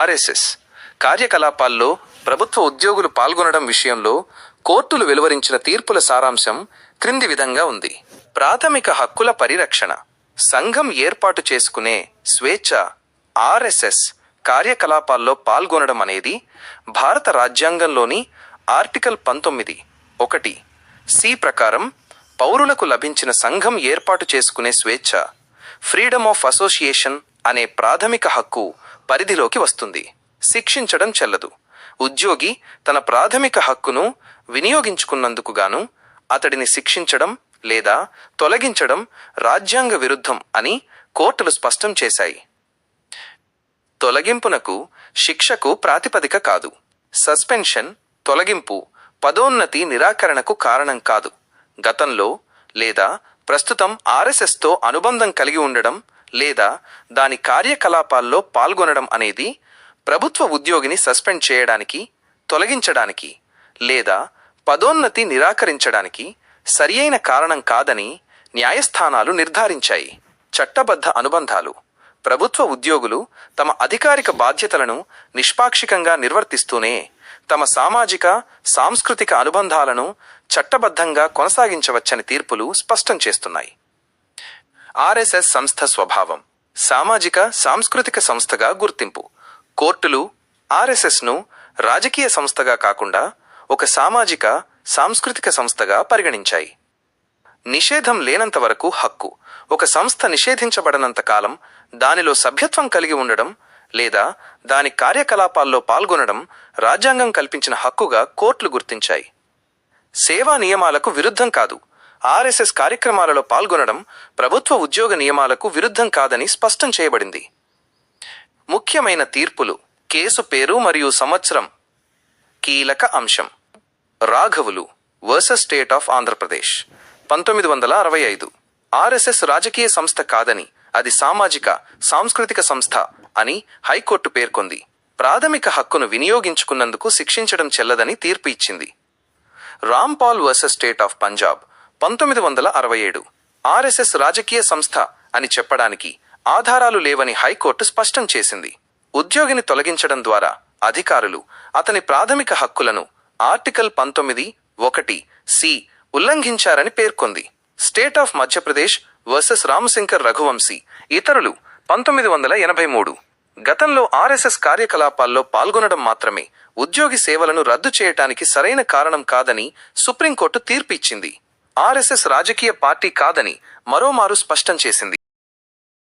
RSS కార్యకలాపాల్లో ప్రభుత్వ ఉద్యోగులు పాల్గొనడం విషయంలో కోర్టులు వెలువరించిన తీర్పుల సారాంశం క్రింది విధంగా ఉంది. ప్రాథమిక హక్కుల పరిరక్షణ సంఘం ఏర్పాటు చేసుకునే స్వేచ్ఛ ఆర్ఎస్ఎస్ కార్యకలాపాల్లో పాల్గొనడం అనేది భారత రాజ్యాంగంలోని ఆర్టికల్ పంతొమ్మిది ఒకటి సి ప్రకారం పౌరులకు లభించిన సంఘం ఏర్పాటు చేసుకునే స్వేచ్ఛ ఫ్రీడమ్ ఆఫ్ అసోసియేషన్ అనే ప్రాథమిక హక్కు పరిధిలోకి వస్తుంది. శిక్షించడం చెల్లదు. ఉద్యోగి తన ప్రాథమిక హక్కును వినియోగించుకున్నందుకుగాను అతడిని శిక్షించడం లేదా తొలగించడం రాజ్యాంగ విరుద్ధం అని కోర్టులు స్పష్టం చేశాయి. తొలగింపునకు శిక్షకు ప్రాతిపదిక కాదు. సస్పెన్షన్ తొలగింపు పదోన్నతి నిరాకరణకు కారణం కాదు. గతంలో లేదా ప్రస్తుతం ఆర్ఎస్ఎస్తో అనుబంధం కలిగి ఉండడం లేదా దాని కార్యకలాపాల్లో పాల్గొనడం అనేది ప్రభుత్వ ఉద్యోగిని సస్పెండ్ చేయడానికి తొలగించడానికి లేదా పదోన్నతి నిరాకరించడానికి సరియైన కారణం కాదని న్యాయస్థానాలు నిర్ధారించాయి. చట్టబద్ధ అనుబంధాలు. ప్రభుత్వ ఉద్యోగులు తమ అధికారిక బాధ్యతలను నిష్పాక్షికంగా నిర్వర్తిస్తూనే తమ సామాజిక సాంస్కృతిక అనుబంధాలను చట్టబద్ధంగా కొనసాగించవచ్చని తీర్పులు స్పష్టం చేస్తున్నాయి. ఆర్ఎస్ఎస్ సంస్థ స్వభావం. సామాజిక సాంస్కృతిక సంస్థగా గుర్తింపు. కోర్టులు ఆర్ఎస్ఎస్ను రాజకీయ సంస్థగా కాకుండా ఒక సామాజిక సాంస్కృతిక సంస్థగా పరిగణించాయి. నిషేధం లేనంత వరకు హక్కు. ఒక సంస్థ నిషేధించబడనంత కాలం దానిలో సభ్యత్వం కలిగి ఉండడం లేదా దాని కార్యకలాపాల్లో పాల్గొనడం రాజ్యాంగం కల్పించిన హక్కుగా కోర్టులు గుర్తించాయి. సేవా నియమాలకు విరుద్ధం కాదు. ఆర్ఎస్ఎస్ కార్యక్రమాలలో పాల్గొనడం ప్రభుత్వ ఉద్యోగ నియమాలకు విరుద్ధం కాదని స్పష్టం చేయబడింది. ముఖ్యమైన తీర్పులు కేసు పేరు మరియు సంవత్సరం. కీలక అంశం. రాఘవులు వర్సెస్ స్టేట్ ఆఫ్ ఆంధ్రప్రదేశ్. పంతొమ్మిది వందల అరవై ఐదు. ఆర్ఎస్ఎస్ రాజకీయ సంస్థ కాదని అది సామాజిక సాంస్కృతిక సంస్థ అని హైకోర్టు పేర్కొంది. ప్రాథమిక హక్కును వినియోగించుకున్నందుకు శిక్షించడం చెల్లదని తీర్పు ఇచ్చింది. Rampal versus state of Punjab. పంతొమ్మిది వందల అరవై ఏడు ఆర్ఎస్ఎస్ రాజకీయ సంస్థ అని చెప్పడానికి ఆధారాలు లేవని హైకోర్టు స్పష్టం చేసింది. ఉద్యోగిని తొలగించడం ద్వారా అధికారులు అతని ప్రాథమిక హక్కులను ఆర్టికల్ పంతొమ్మిది ఒకటి సి ఉల్లంఘించారని పేర్కొంది. State of Madhya Pradesh versus Ramshankar Raghuvanshi ఇతరులు పంతొమ్మిది వందల ఎనభై మూడు గతంలో ఆర్ఎస్ఎస్ కార్యకలాపాల్లో పాల్గొనడం మాత్రమే ఉద్యోగి సేవలను రద్దు చేయటానికి సరైన కారణం కాదని సుప్రీంకోర్టు తీర్పిచ్చింది. ఆర్ఎస్ఎస్ రాజకీయ పార్టీ కాదని మరోమారు స్పష్టం చేసింది.